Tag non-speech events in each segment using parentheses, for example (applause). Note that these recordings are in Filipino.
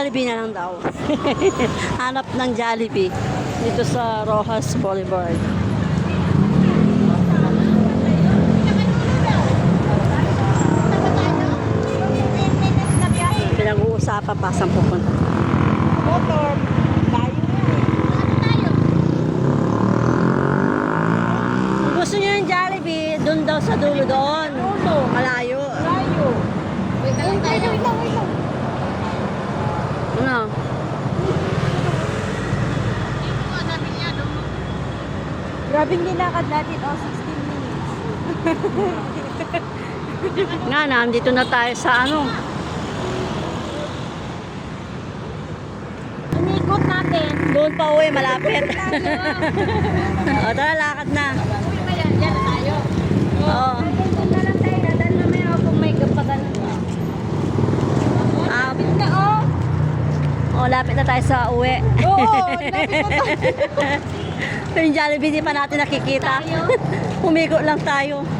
Jollibee na lang daw. (laughs) Hanap ng Jollibee dito sa Rojas Boulevard. Pinag-uusapan pa saan pupunta. Motor. Gusto nyo yung Jollibee, doon daw sa dulo doon. Malayo. Layo. Wait lang, wait lang, wait lang, wait lang. Ano? Grabe yung nilakad natin. Oh, 16 minutes. (laughs) Nga, nandito na tayo sa ano. Umikot natin. Doon pa uwi, malapit. (laughs) o, tara, lakad na. Yan, yan tayo. Oo. Doon na lang tayo. Dadaan na may kung may kapagalan. Ah, Na, oh. oh, lapit na tayo sa uwi. Oo, lapit na (laughs) tayo. Yung Jollibee, di pa natin nakikita. (laughs) Umigo lang tayo.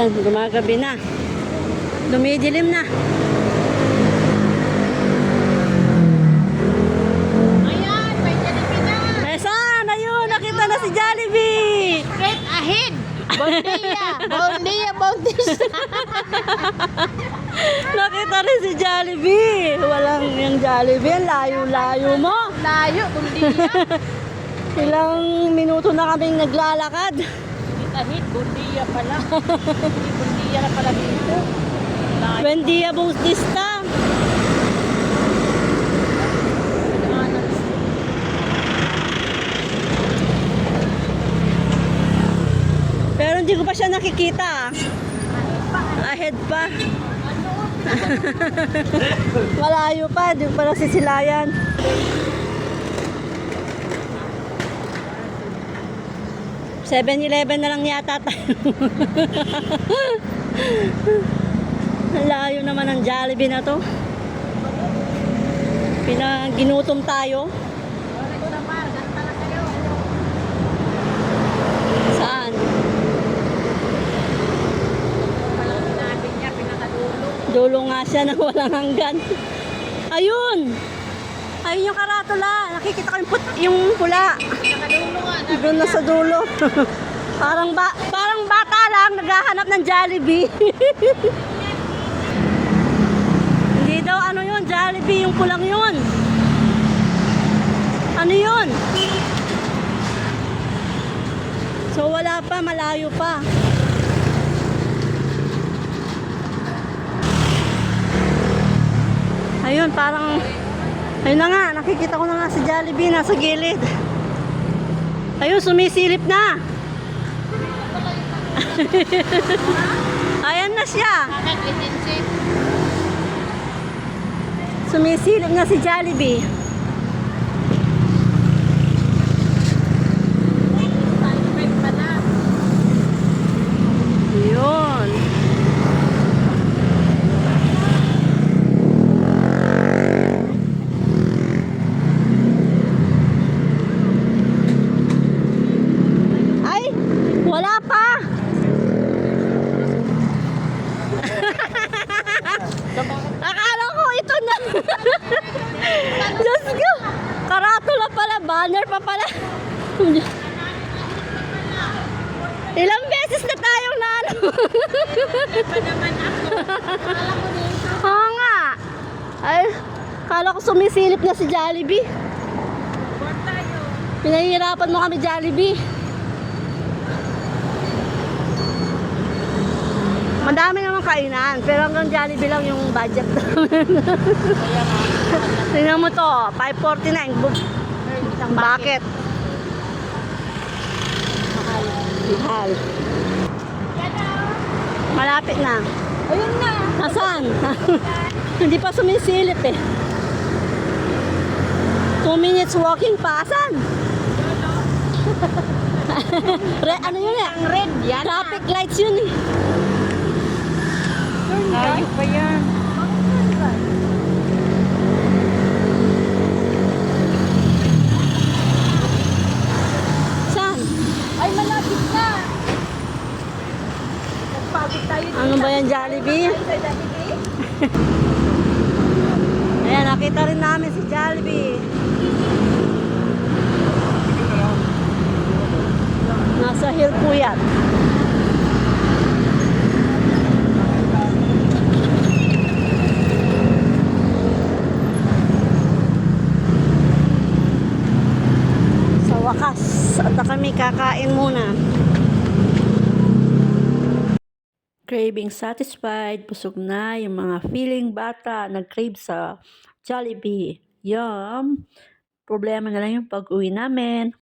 Ayan, gumagabi na. Dumidilim na. Ayan, may Jollibee na. Saan? Ayun, nakita na si Jollibee! Straight ahead. Bondia. (laughs) Bondia, Bautista. (laughs) Nakita rin si Jollibee. Walang yung Jollibee. Layo-layo mo. Layo, Bondia. (laughs) Ilang minuto na kaming naglalakad. Ahead, Bondia pala. Bondia (laughs) na pala dito. Dia, Bautista. Pero hindi ko pa siya nakikita. Ahead pa. (laughs) Malayo pa, hindi ko pa nasisilayan. Seven Eleven na lang yata tayo. (laughs) Layo naman ng Jollibee na to. Pinaginutom tayo. Saan? Dulo nga siya na walang hanggan. Ayun! Ayun yung karatula. Nakikita ko yung, put, yung pula. Doon na sa dulo. (laughs) parang ba parang bata lang naghahanap ng Jollibee. (laughs) Hindi daw ano yun, Jollibee yung pulang yun. Ano yun? So wala pa, malayo pa. Ayun, parang Ayun na nga, nakikita ko na nga si Jollibee nasa gilid. (laughs) Ayun, sumisilip na. Ayan na siya. Sumisilip na si Jollibee. Yun. Ay, wala pa. Akala ko ito na. Diyos ko. Karatula banner pa pala. Ilang beses na tayong na ano. Oo nga. Ay, kala ko sumisilip na si Jollibee. Pinahihirapan mo kami Jollibee. Madami naman kainan, pero hanggang Jollibee lang yung budget namin. (laughs) Tingnan mo to, 549. Bu- Bakit? Mahal. Mahal. Malapit na. Ayun na. Asan? (laughs) Hindi pa sumisilip eh. Two minutes walking pa. Asan? (laughs) Re, ano yun eh? Ang red yan. Traffic lights yun eh. Layo pa yan. Jollibee? Jollibee? Ayan, nakita rin namin si Jollibee. Nasa hill po yan. Sa wakas, at kami kakain muna. Craving satisfied, busog na yung mga feeling bata nag-crave sa Jollibee. Yum! Problema na lang yung pag-uwi namin.